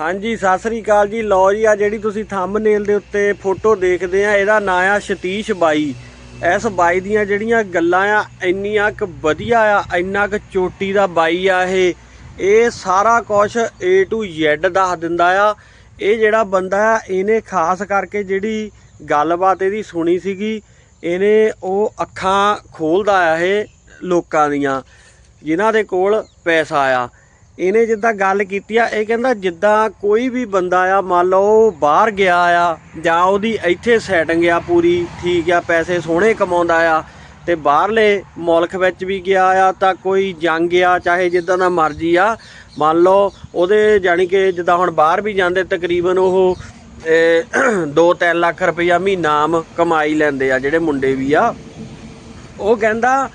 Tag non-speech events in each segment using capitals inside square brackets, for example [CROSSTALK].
ਹਾਂਜੀ, ਸਤਿ ਸ੍ਰੀ ਅਕਾਲ ਜੀ। ਲਓ ਜੀ ਆ ਜਿਹੜੀ ਤੁਸੀਂ ਥੰਬਨੇਲ ਦੇ ਉੱਤੇ ਫੋਟੋ ਦੇਖਦੇ ਆ, ਇਹਦਾ ਨਾਂ ਆ ਸਤੀਸ਼ ਬਾਈ। ਇਸ ਬਾਈ ਦੀਆਂ ਜਿਹੜੀਆਂ ਗੱਲਾਂ ਆ, ਇੰਨੀਆਂ ਕੁ ਵਧੀਆ ਆ, ਇੰਨਾ ਕੁ ਚੋਟੀ ਦਾ ਬਾਈ ਆ ਇਹ। ਇਹ ਸਾਰਾ ਕੁਝ A to Z ਦੱਸ ਦਿੰਦਾ ਆ। ਇਹ ਜਿਹੜਾ ਬੰਦਾ ਆ, ਇਹਨੇ ਖਾਸ ਕਰਕੇ ਜਿਹੜੀ ਗੱਲਬਾਤ ਇਹਦੀ ਸੁਣੀ ਸੀਗੀ, ਇਹਨੇ ਉਹ ਅੱਖਾਂ ਖੋਲਦਾ ਆ ਇਹ ਲੋਕਾਂ ਦੀਆਂ, ਜਿਨ੍ਹਾਂ ਦੇ ਕੋਲ ਪੈਸਾ ਆ। ਇਹਨੇ ਜਿੱਦਾਂ ਗੱਲ ਕੀਤੀ ਆ, ਇਹ ਕਹਿੰਦਾ ਜਿੱਦਾਂ ਕੋਈ ਵੀ ਬੰਦਾ ਆ, ਮੰਨ ਲਓ ਬਾਹਰ ਗਿਆ ਆ ਜਾਂ ਉਹਦੀ ਇੱਥੇ ਸੈਟਿੰਗ ਆ ਪੂਰੀ, ਠੀਕ ਆ, ਪੈਸੇ ਸੋਹਣੇ ਕਮਾਉਂਦਾ ਆ ਤੇ ਬਾਹਰਲੇ ਮੁਲਕ ਵਿੱਚ ਵੀ ਗਿਆ ਆ ਤਾਂ ਕੋਈ ਜੰਗ ਆ, ਚਾਹੇ ਜਿੱਦਾਂ ਦਾ ਮਰਜ਼ੀ ਆ, ਮੰਨ ਲਓ ਉਹਦੇ ਜਾਣੀ ਕਿ ਜਿੱਦਾਂ ਹੁਣ ਬਾਹਰ ਵੀ ਜਾਂਦੇ ਤਕਰੀਬਨ ਉਹ 2-3 [CLEARS THROAT] ਲੱਖ ਰੁਪਈਆ ਮਹੀਨਾ ਆਮ ਕਮਾਈ ਲੈਂਦੇ ਆ ਜਿਹੜੇ ਮੁੰਡੇ ਵੀ ਆ। ਉਹ ਕਹਿੰਦਾ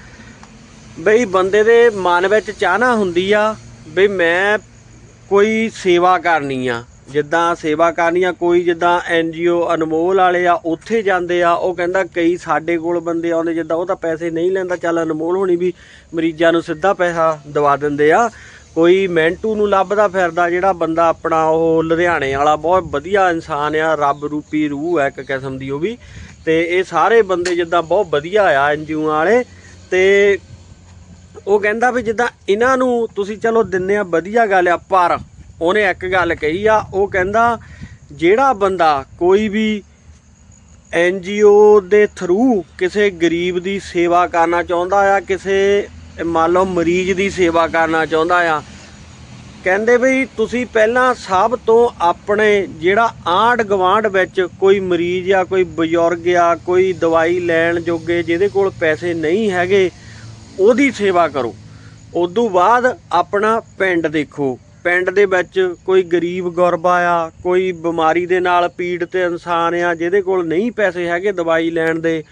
ਬਈ ਬੰਦੇ ਦੇ ਮਨ ਵਿੱਚ ਚਾਹਨਾ ਹੁੰਦੀ ਆ ਬਈ ਮੈਂ ਕੋਈ ਸੇਵਾ ਕਰਨੀ ਆ। ਜਿੱਦਾਂ ਸੇਵਾ ਕਰਨੀ ਆ, ਕੋਈ ਜਿੱਦਾਂ ਐਨਜੀਓ ਅਨਮੋਲ ਵਾਲੇ ਆ, ਉੱਥੇ ਜਾਂਦੇ ਆ, ਉਹ ਕਹਿੰਦਾ ਕਈ ਸਾਡੇ ਕੋਲ ਬੰਦੇ ਆਉਂਦੇ, ਜਿੱਦਾਂ ਉਹ ਤਾਂ ਪੈਸੇ ਨਹੀਂ ਲੈਂਦਾ, ਚੱਲ ਅਨਮੋਲ ਹੋਣੀ ਵੀ ਮਰੀਜ਼ਾਂ ਨੂੰ ਸਿੱਧਾ ਪੈਸਾ ਦਵਾ ਦਿੰਦੇ ਆ। ਕੋਈ ਮੈਂਟੂ ਨੂੰ ਲੱਭਦਾ ਫਿਰਦਾ, ਜਿਹੜਾ ਬੰਦਾ ਆਪਣਾ ਉਹ ਲੁਧਿਆਣੇ ਵਾਲਾ ਬਹੁਤ ਵਧੀਆ ਇਨਸਾਨ ਆ, ਰੱਬ ਰੂਪੀ ਰੂਹ ਹੈ ਇੱਕ ਕਿਸਮ ਦੀ ਉਹ ਵੀ। ਤੇ ਇਹ ਸਾਰੇ ਬੰਦੇ ਜਿੱਦਾਂ ਬਹੁਤ ਵਧੀਆ ਆ ਐਨਜੀਓ ਵਾਲੇ। ਤੇ ਉਹ ਕਹਿੰਦਾ ਵੀ ਜਿੱਦਾਂ ਇਹਨਾਂ ਨੂੰ ਤੁਸੀਂ ਚਲੋ ਦਿੰਨੇ ਆ ਵਧੀਆ ਗੱਲ ਆ, ਪਰ ਉਹਨੇ ਇੱਕ ਗੱਲ ਕਹੀ ਆ, ਉਹ ਕਹਿੰਦਾ ਜਿਹੜਾ ਬੰਦਾ ਕੋਈ ਵੀ ਐਨਜੀਓ ਦੇ ਥਰੂ ਕਿਸੇ ਗਰੀਬ ਦੀ ਸੇਵਾ ਕਰਨਾ ਚਾਹੁੰਦਾ ਆ, ਕਿਸੇ ਮੰਨ ਲਓ ਮਰੀਜ਼ ਦੀ ਸੇਵਾ ਕਰਨਾ ਚਾਹੁੰਦਾ ਆ, ਕਹਿੰਦੇ ਵੀ ਤੁਸੀਂ ਪਹਿਲਾਂ ਸਭ ਤੋਂ ਆਪਣੇ ਜਿਹੜਾ ਆਂਢ ਗਵਾਂਢ ਵਿੱਚ ਕੋਈ ਮਰੀਜ਼ ਆ, ਕੋਈ ਬਜ਼ੁਰਗ ਆ, ਕੋਈ ਦਵਾਈ ਲੈਣ ਜੋਗੇ ਜਿਹਦੇ ਕੋਲ ਪੈਸੇ ਨਹੀਂ ਹੈਗੇ ਉਹਦੀ ਸੇਵਾ ਕਰੋ। ਉਦੋਂ ਬਾਅਦ ਆਪਣਾ ਪਿੰਡ ਦੇਖੋ। ਪਿੰਡ ਦੇ ਵਿੱਚ ਕੋਈ ਗਰੀਬ ਗੁਰਬਾ ਆ, ਕੋਈ ਬਿਮਾਰੀ ਦੇ ਨਾਲ ਪੀੜਤ ਇਨਸਾਨ ਆ, ਜਿਹਦੇ ਕੋਲ ਨਹੀਂ ਪੈਸੇ ਹੈਗੇ ਦਵਾਈ ਲੈਣ ਦੇ,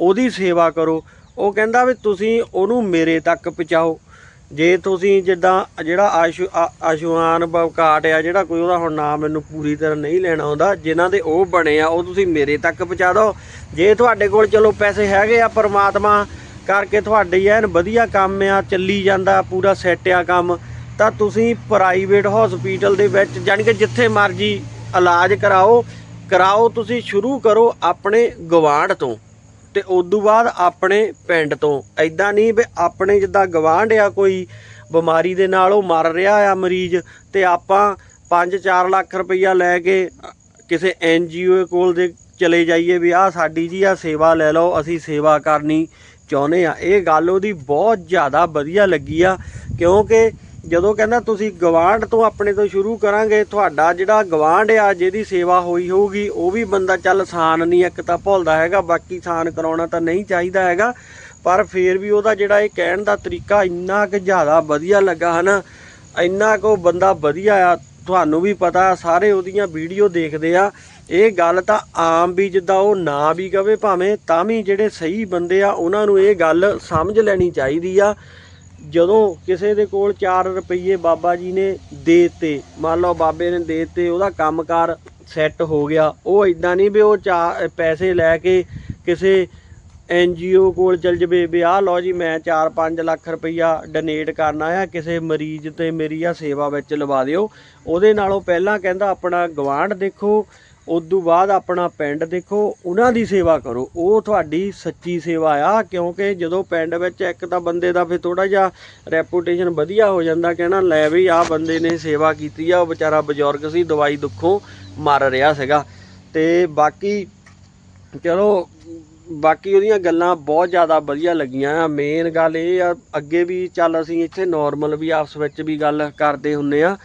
ਉਹਦੀ ਸੇਵਾ ਕਰੋ। ਉਹ ਕਹਿੰਦਾ ਵੀ ਤੁਸੀਂ ਉਹਨੂੰ ਮੇਰੇ ਤੱਕ ਪਹੁੰਚਾਓ। ਜੇ ਤੁਸੀਂ ਜਿੱਦਾਂ ਜਿਹੜਾ ਆਸ਼ੂ, ਆ- ਆਸ਼ੂਆਨ ਬਵਕਾਟ ਆ, ਜਿਹੜਾ ਕੋਈ ਉਹਦਾ ਹੁਣ ਨਾਮ ਮੈਨੂੰ ਪੂਰੀ ਤਰ੍ਹਾਂ ਨਹੀਂ ਲੈਣਾ ਆਉਂਦਾ, ਜਿਨ੍ਹਾਂ ਦੇ ਉਹ ਬਣੇ ਆ, ਉਹ ਤੁਸੀਂ ਮੇਰੇ ਤੱਕ ਪਹੁੰਚਾ ਦਿਓ। ਜੇ ਤੁਹਾਡੇ ਕੋਲ ਚਲੋ ਪੈਸੇ ਹੈਗੇ ਆ, ਪਰਮਾਤਮਾ ਕਰਕੇ ਤੁਹਾਡੇ ਐਨ ਵਧੀਆ ਕੰਮ ਆ ਚੱਲੀ ਜਾਂਦਾ ਪੂਰਾ ਸੈੱਟ ਆ ਕੰਮ। ਤਾਂ ਤੁਸੀਂ ਪ੍ਰਾਈਵੇਟ ਹਸਪੀਟਲ ਦੇ ਵਿੱਚ ਜਾਣੀ ਕਿ ਜਿੱਥੇ ਮਰਜ਼ੀ ਇਲਾਜ ਕਰਾਓ ਕਰਾਓ ਤੁਸੀਂ ਸ਼ੁਰੂ ਕਰੋ ਆਪਣੇ ਗਵਾਂਢ ਤੋਂ ਤੇ ਉਦੋਂ ਬਾਅਦ ਆਪਣੇ ਪਿੰਡ ਤੋਂ। ਐਦਾਂ ਨਹੀਂ ਵੀ ਆਪਣੇ ਜਿੱਦਾਂ ਗਵਾਂਢ ਆ ਕੋਈ ਬਿਮਾਰੀ ਦੇ ਨਾਲ ਉਹ ਮਰ ਰਿਹਾ ਆ ਮਰੀਜ਼ ਤੇ ਆਪਾਂ 5-4 ਲੱਖ ਰੁਪਈਆ ਲੈ ਕੇ ਅ, ਕਿਸੇ ਐਨਜੀਓ ਕੋਲ ਦੇ ਚਲੇ ਜਾਈਏ ਵੀ ਆਹ ਸਾਡੀ ਜੀ ਆ ਸੇਵਾ ਲੈ ਲਓ ਅਸੀਂ ਸੇਵਾ ਕਰਨੀ। ਚਾਹੁੰਦੇ ਆ। ਇਹ ਗੱਲ ਉਹਦੀ ਬਹੁਤ ਜ਼ਿਆਦਾ ਵਧੀਆ ਲੱਗੀ ਆ, ਕਿਉਂਕਿ ਜਦੋਂ ਕਹਿੰਦਾ ਤੁਸੀਂ ਗਵਾਂਢ ਤੋਂ ਆਪਣੇ ਤੋਂ ਸ਼ੁਰੂ ਕਰਾਂਗੇ, ਤੁਹਾਡਾ ਜਿਹੜਾ ਗਵਾਂਢ ਆ, ਜਿਹਦੀ ਸੇਵਾ ਹੋਈ ਹੋਊਗੀ, ਉਹ ਵੀ ਬੰਦਾ ਚੱਲ ਸਾਨ ਨਹੀਂ, ਇੱਕ ਤਾਂ ਭੁੱਲਦਾ ਹੈਗਾ, ਬਾਕੀ ਸਾਨ ਕਰਾਉਣਾ ਤਾਂ ਨਹੀਂ ਚਾਹੀਦਾ ਹੈਗਾ। ਪਰ ਫੇਰ ਵੀ ਉਹਦਾ ਜਿਹੜਾ ਇਹ ਕਹਿਣ ਦਾ ਤਰੀਕਾ ਇੰਨਾ ਕਿ ਜ਼ਿਆਦਾ ਵਧੀਆ ਲੱਗਾ ਹਨਾ, ਇੰਨਾ ਕੁ ਉਹ ਬੰਦਾ ਵਧੀਆ ਆ, ਤੁਹਾਨੂੰ ਵੀ ਪਤਾ, ਸਾਰੇ ਉਹਦੀਆਂ ਵੀਡੀਓ ਦੇਖਦੇ ਆ। ਇਹ ਗੱਲ ਤਾਂ ਆਮ ਵੀ ਜਿੱਦਾਂ ਉਹ ਨਾ ਵੀ ਕਵੇ ਭਾਵੇਂ, ਤਾਂ ਵੀ ਜਿਹੜੇ ਸਹੀ ਬੰਦੇ ਆ, ਉਹਨਾਂ ਨੂੰ ਇਹ ਗੱਲ ਸਮਝ ਲੈਣੀ ਚਾਹੀਦੀ ਆ। ਜਦੋਂ ਕਿਸੇ ਦੇ ਕੋਲ 4 ਰੁਪਏ ਬਾਬਾ ਜੀ ਨੇ ਦੇਤੇ, ਮੰਨ ਲਓ ਬਾਬੇ ਨੇ ਦੇਤੇ, ਉਹਦਾ ਕੰਮਕਾਰ ਸੈੱਟ ਹੋ ਗਿਆ, ਉਹ ਇਦਾਂ ਨਹੀਂ ਵੀ ਉਹ ਚਾ- ਪੈਸੇ ਲੈ ਕੇ ਕਿਸੇ ਐਨਜੀਓ ਕੋਲ ਚਲ ਜਵੇ ਵੀ ਆਹ ਲਓ ਜੀ, ਮੈਂ 4-5 ਲੱਖ ਰੁਪਈਆ ਡੋਨੇਟ ਕਰਨਾ ਆ, ਕਿਸੇ ਮਰੀਜ਼ ਤੇ ਮੇਰੀ ਆ ਸੇਵਾ ਵਿੱਚ ਲਵਾ ਦਿਓ। ਉਹਦੇ ਨਾਲੋਂ ਪਹਿਲਾਂ ਕਹਿੰਦਾ ਆਪਣਾ ਗਵਾਂਢ ਦੇਖੋ ਉਦੋਂ ਬਾਅਦ ਆਪਣਾ ਪਿੰਡ ਦੇਖੋ, ਉਹਨਾਂ ਦੀ ਸੇਵਾ ਕਰੋ। ਉਹ ਤੁਹਾਡੀ ਸੱਚੀ ਸੇਵਾ ਆ, ਕਿਉਂਕਿ ਜਦੋਂ ਪਿੰਡ ਵਿੱਚ ਇੱਕ ਤਾਂ ਬੰਦੇ ਦਾ ਫਿਰ ਥੋੜਾ ਜਿਹਾ ਰੈਪੂਟੇਸ਼ਨ ਵਧੀਆ ਹੋ ਜਾਂਦਾ, ਕਹਿਣਾ ਲੈ ਵੀ ਆਹ ਬੰਦੇ ਨੇ ਸੇਵਾ ਕੀਤੀ ਆ, ਉਹ ਵਿਚਾਰਾ ਬਜ਼ੁਰਗ ਸੀ, ਦਵਾਈ ਦੁੱਖੋਂ ਮਰ ਰਿਹਾ ਸੀਗਾ। ਤੇ ਬਾਕੀ, ਚਲੋ, ਬਾਕੀ ਉਹਦੀਆਂ ਗੱਲਾਂ ਬਹੁਤ ਜ਼ਿਆਦਾ ਵਧੀਆ ਲੱਗੀਆਂ ਆ। ਮੇਨ ਗੱਲ ਇਹ ਆ, ਅੱਗੇ ਵੀ ਚੱਲ ਅਸੀਂ ਇੱਥੇ ਨਾਰਮਲ ਵੀ ਆਪਸ ਵਿੱਚ ਵੀ ਗੱਲ ਕਰਦੇ ਹੁੰਨੇ ਆ।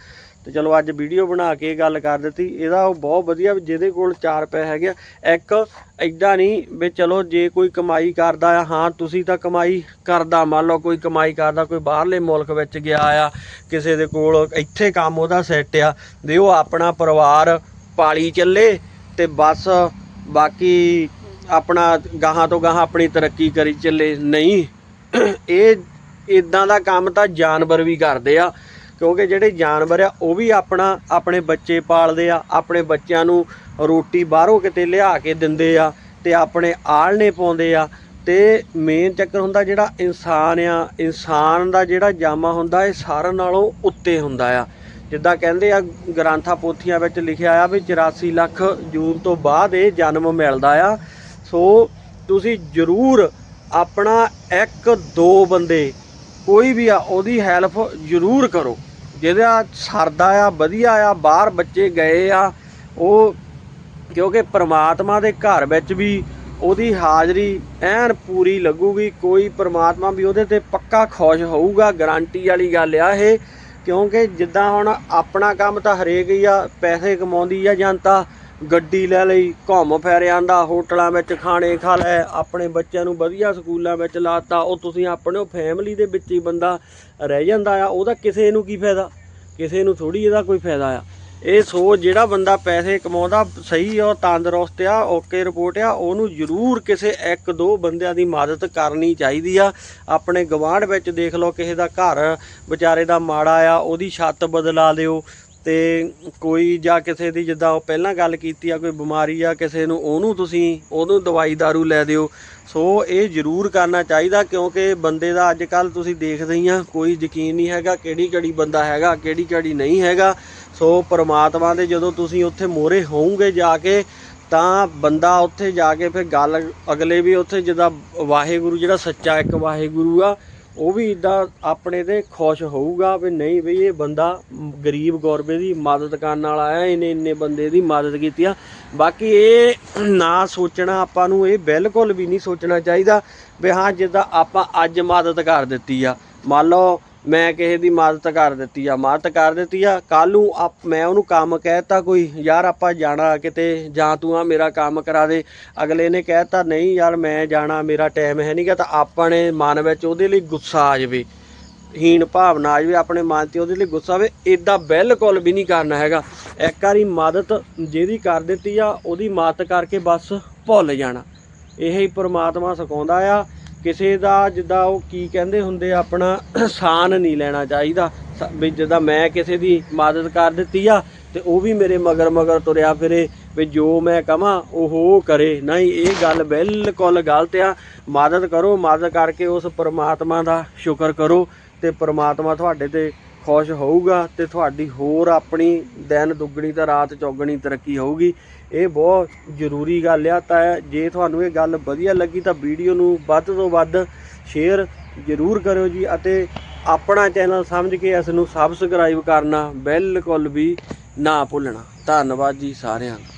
ਤੇ ਚਲੋ ਅੱਜ ਵੀਡੀਓ ਬਣਾ ਕੇ ਗੱਲ ਕਰ ਦਿੱਤੀ। ਇਹਦਾ ਉਹ ਬਹੁਤ ਵਧੀਆ ਵੀ ਜਿਹਦੇ ਕੋਲ 4 ਪੈਸੇ ਹੈਗੇ ਆ, ਇੱਕ ਐਦਾਂ ਨਹੀਂ ਵੀ ਚਲੋ ਜੇ ਕੋਈ ਕਮਾਈ ਕਰਦਾ ਆ, ਹਾਂ ਤੁਸੀਂ ਤਾਂ ਕਮਾਈ ਕਰਦਾ, ਮੰਨ ਲਓ ਕੋਈ ਕਮਾਈ ਕਰਦਾ, ਕੋਈ ਬਾਹਰਲੇ ਮੁਲਕ ਵਿੱਚ ਗਿਆ ਆ, ਕਿਸੇ ਦੇ ਕੋਲ ਇੱਥੇ ਕੰਮ ਉਹਦਾ ਸੈੱਟ ਆ, ਵੀ ਉਹ ਆਪਣਾ ਪਰਿਵਾਰ ਪਾਲੀ ਚੱਲੇ ਤੇ ਬਸ ਬਾਕੀ ਆਪਣਾ ਗਾਹਾਂ ਤੋਂ ਗਾਹਾਂ ਆਪਣੀ ਤਰੱਕੀ ਕਰੀ ਚੱਲੇ। ਨਹੀਂ, ਇਹ ਇਦਾਂ ਦਾ ਕੰਮ ਤਾਂ ਜਾਨਵਰ ਵੀ ਕਰਦੇ ਆ। ਕਿਉਂਕਿ ਜਿਹੜੇ ਜਾਨਵਰ ਆ, ਉਹ ਵੀ ਆਪਣਾ, ਆਪਣੇ ਬੱਚੇ ਪਾਲਦੇ ਆ, ਆਪਣੇ ਬੱਚਿਆਂ ਨੂੰ ਰੋਟੀ ਬਾਹਰੋਂ ਕਿਤੇ ਲਿਆ ਕੇ ਦਿੰਦੇ ਆ ਤੇ ਆਪਣੇ ਆਲਣੇ ਪਾਉਂਦੇ ਆ। ਤੇ ਮੇਨ ਚੱਕਰ ਹੁੰਦਾ ਜਿਹੜਾ ਇਨਸਾਨ ਆ, ਇਨਸਾਨ ਦਾ ਜਿਹੜਾ ਜਾਮਾ ਹੁੰਦਾ, ਇਹ ਸਾਰਿਆਂ ਨਾਲੋਂ ਉੱਤੇ ਹੁੰਦਾ ਆ। ਜਿੱਦਾਂ ਕਹਿੰਦੇ ਆ, ਗ੍ਰੰਥਾਂ ਪੋਥੀਆਂ ਵਿੱਚ ਲਿਖਿਆ ਆ ਵੀ 84 ਲੱਖ ਜੂਨ ਤੋਂ ਬਾਅਦ ਇਹ ਜਨਮ ਮਿਲਦਾ ਆ। ਸੋ ਤੁਸੀਂ ਜ਼ਰੂਰ ਆਪਣਾ ਇੱਕ ਦੋ ਬੰਦੇ ਕੋਈ ਵੀ ਆ, ਉਹਦੀ ਹੈਲਪ ਜ਼ਰੂਰ ਕਰੋ। ਜਿਹਦਾ ਸਰਦਾ ਆ, ਵਧੀਆ ਆ, ਬਾਹਰ ਬੱਚੇ ਗਏ ਆ, ਉਹ ਕਿਉਂਕਿ ਪ੍ਰਮਾਤਮਾ ਦੇ ਘਰ ਵਿੱਚ ਵੀ ਉਹਦੀ ਹਾਜ਼ਰੀ ਐਨ ਪੂਰੀ ਲੱਗੂਗੀ, ਕੋਈ ਪ੍ਰਮਾਤਮਾ ਵੀ ਉਹਦੇ ਤੇ ਪੱਕਾ ਖੁਸ਼ ਹੋਊਗਾ ਗਾਰੰਟੀ ਵਾਲੀ ਗੱਲ ਆ ਇਹ, ਕਿਉਂਕਿ ਜਿੱਦਾਂ ਹੁਣ ਆਪਣਾ ਕੰਮ ਤਾਂ ਹਰੇਕ ਹੀ ਆ, ਪੈਸੇ ਕਮਾਉਂਦੀ ਆ ਜਨਤਾ ਗੱਡੀ ਲੈ ਲਈ, ਘੁੰਮ ਫਿਰ ਆਂਦਾ, ਹੋਟਲਾਂ ਵਿੱਚ ਖਾਣੇ ਖਾ ਲੈ ਆਪਣੇ ਬੱਚਿਆਂ ਨੂੰ ਵਧੀਆ ਸਕੂਲਾਂ ਵਿੱਚ ਲਾਤਾ, ਉਹ ਤੁਸੀਂ ਆਪਣੇ, ਉਹ ਫੈਮਿਲੀ ਦੇ ਵਿੱਚ ਹੀ ਬੰਦਾ ਰਹਿ ਜਾਂਦਾ ਆ, ਉਹਦਾ ਕਿਸੇ ਨੂੰ ਕੀ ਫਾਇਦਾ? ਕਿਸੇ ਨੂੰ ਥੋੜੀ ਇਹਦਾ ਕੋਈ ਫਾਇਦਾ ਆ। ਇਹ ਸੋਚ ਜਿਹੜਾ ਬੰਦਾ ਪੈਸੇ ਕਮਾਉਂਦਾ, ਸਹੀ ਆ, ਉਹ ਤੰਦਰੁਸਤ ਆ, ਓਕੇ ਰਿਪੋਰਟ ਆ, ਉਹਨੂੰ ਜ਼ਰੂਰ ਕਿਸੇ ਇੱਕ ਦੋ ਬੰਦਿਆਂ ਦੀ ਮਦਦ ਕਰਨੀ ਚਾਹੀਦੀ ਆ। ਆਪਣੇ ਗਵਾਂਢ ਵਿੱਚ ਦੇਖ ਲਓ, ਕਿਸੇ ਦਾ ਘਰ ਵਿਚਾਰੇ ਦਾ ਮਾੜਾ ਆ, ਉਹਦੀ ਛੱਤ ਬਦਲਾ ਦਿਓ ਤੇ ਕੋਈ ਜਾਂ ਕਿਸੇ ਦੀ ਜਿੱਦਾਂ ਉਹ ਪਹਿਲਾਂ ਗੱਲ ਕੀਤੀ ਆ, ਕੋਈ ਬਿਮਾਰੀ ਆ, ਕਿਸੇ ਨੂੰ ਉਹਨੂੰ ਤੁਸੀਂ ਉਹਨੂੰ ਦਵਾਈ ਦਾਰੂ ਲੈ ਦਿਓ। ਸੋ ਇਹ ਜ਼ਰੂਰ ਕਰਨਾ ਚਾਹੀਦਾ ਕਿਉਂਕਿ ਬੰਦੇ ਦਾ ਅੱਜ ਕੱਲ ਤੁਸੀਂ ਦੇਖਦੇ ਹੀ ਆ, ਕੋਈ ਯਕੀਨ ਨਹੀਂ ਹੈਗਾ ਕਿਹੜੀ ਕਿਹੜੀ ਬੰਦਾ ਹੈਗਾ, ਕਿਹੜੀ ਕਿਹੜੀ ਨਹੀਂ ਹੈਗਾ। ਸੋ ਪਰਮਾਤਮਾ ਦੇ ਜਦੋਂ ਤੁਸੀਂ ਉੱਥੇ ਮੋਰੇ ਹੋਵੋਗੇ ਜਾ ਕੇ, ਤਾਂ ਬੰਦਾ ਉੱਥੇ ਜਾ ਕੇ ਫਿਰ ਗੱਲ ਅਗਲੇ ਵੀ ਉੱਥੇ ਜਿੱਦਾਂ ਵਾਹਿਗੁਰੂ, ਜਿਹੜਾ ਸੱਚਾ ਇੱਕ ਵਾਹਿਗੁਰੂ ਆ ਉਹ ਵੀ ਇਦਾਂ ਆਪਣੇ ਤੇ ਖੁਸ਼ ਹੋਊਗਾ ਵੀ ਨਹੀਂ ਬਈ ਇਹ ਬੰਦਾ ਗਰੀਬ ਗੌਰਬੇ ਦੀ ਮਦਦ ਕਰਨ ਵਾਲਾ ਆ ਇਹਨੇ ਇੰਨੇ ਬੰਦੇ ਦੀ ਮਦਦ ਕੀਤੀ ਆ। ਬਾਕੀ ਇਹ ਨਾ ਸੋਚਣਾ ਆਪਾਂ ਨੂੰ, ਇਹ ਬਿਲਕੁਲ ਵੀ ਨਹੀਂ ਸੋਚਣਾ ਚਾਹੀਦਾ ਵੀ ਹਾਂ ਜਿੱਦਾਂ ਆਪਾਂ ਅੱਜ ਮਦਦ ਕਰ ਦਿੱਤੀ ਆ। ਮੰਨ ਲਓ ਮੈਂ ਕਿਸੇ ਦੀ ਮਦਦ ਕਰ ਦਿੱਤੀ ਆ ਮਦਦ ਕਰ ਦਿੱਤੀ ਆ। ਕੱਲ ਨੂੰ ਆਪ- ਮੈਂ ਉਹਨੂੰ ਕੰਮ ਕਹਿਤਾ ਕੋਈ, ਯਾਰ ਆਪਾਂ ਜਾਣਾ ਕਿਤੇ, ਜਾਂ ਤੂੰ ਆ ਮੇਰਾ ਕੰਮ ਕਰਾ ਦੇ। ਅਗਲੇ ਨੇ ਕਹਿਤਾ ਨਹੀਂ ਯਾਰ ਮੈਂ ਜਾਣਾ, ਮੇਰਾ ਟਾਈਮ ਹੈ ਨਹੀਂਗਾ ਤਾਂ ਆਪਣੇ ਮਨ ਵਿੱਚ ਉਹਦੇ ਲਈ ਗੁੱਸਾ ਆ ਜਾਵੇ। ਹੀਣ ਭਾਵਨਾ ਆ ਜਾਵੇ, ਆਪਣੇ ਮਨ ਤੇ ਉਹਦੇ ਲਈ ਗੁੱਸਾ ਆਵੇ ਇਦਾਂ ਬਿਲਕੁਲ ਵੀ ਨਹੀਂ ਕਰਨਾ ਹੈਗਾ। ਇੱਕ ਵਾਰੀ ਮਦਦ ਜਿਹਦੀ ਕਰ ਦਿੱਤੀ ਆ, ਉਹਦੀ ਮਦਦ ਕਰਕੇ ਬਸ ਭੁੱਲ ਜਾਣਾ। ਇਹ ਹੀ ਪ੍ਰਮਾਤਮਾ ਸਿਖਾਉਂਦਾ ਆ ਕਿਸੇ ਦਾ ਜਿੱਦਾਂ ਉਹ ਕੀ ਕਹਿੰਦੇ ਹੁੰਦੇ ਆ, ਆਪਣਾ ਸਾਨ ਨਹੀਂ ਲੈਣਾ ਚਾਹੀਦਾ। ਸ- ਵੀ ਜਿੱਦਾਂ ਮੈਂ ਕਿਸੇ ਦੀ ਮਦਦ ਕਰ ਦਿੱਤੀ ਆ ਤੇ ਉਹ ਵੀ ਮੇਰੇ ਮਗਰ ਮਗਰ ਤੁਰਿਆ ਫਿਰੇ ਵੀ ਜੋ ਮੈਂ ਕਹਾਂ ਉਹ ਉਹ ਕਰੇ। ਨਹੀਂ ਇਹ ਗੱਲ ਬਿਲਕੁਲ ਗਲਤ ਆ। ਮਦਦ ਕਰੋ ਮਦਦ ਕਰਕੇ ਉਸ ਪਰਮਾਤਮਾ ਦਾ ਸ਼ੁਕਰ ਕਰੋ ਤੇ ਪਰਮਾਤਮਾ ਤੁਹਾਡੇ ਤੇ ਖੁਸ਼ ਹੋਊਗਾ ਤੇ ਤੁਹਾਡੀ ਹੋਰ ਆਪਣੀ ਦਿਨ ਦੁੱਗਣੀ ਤੇ ਰਾਤ ਚੌਗਣੀ ਤਰੱਕੀ ਹੋਊਗੀ। ਇਹ ਬਹੁਤ ਜ਼ਰੂਰੀ ਗੱਲ ਆ, ਤਾਂ ਜੇ ਤੁਹਾਨੂੰ ਇਹ ਗੱਲ ਵਧੀਆ ਲੱਗੀ ਤਾਂ ਵੀਡੀਓ ਨੂੰ ਵੱਧ ਤੋਂ ਵੱਧ ਸ਼ੇਅਰ ਜ਼ਰੂਰ ਕਰਿਓ ਜੀ ਅਤੇ ਆਪਣਾ ਚੈਨਲ ਸਮਝ ਕੇ ਇਸ ਨੂੰ ਸਬਸਕ੍ਰਾਈਬ ਕਰਨਾ ਬਿਲਕੁਲ ਵੀ ਨਾ ਭੁੱਲਣਾ। ਧੰਨਵਾਦ ਜੀ ਸਾਰਿਆਂ ਦਾ।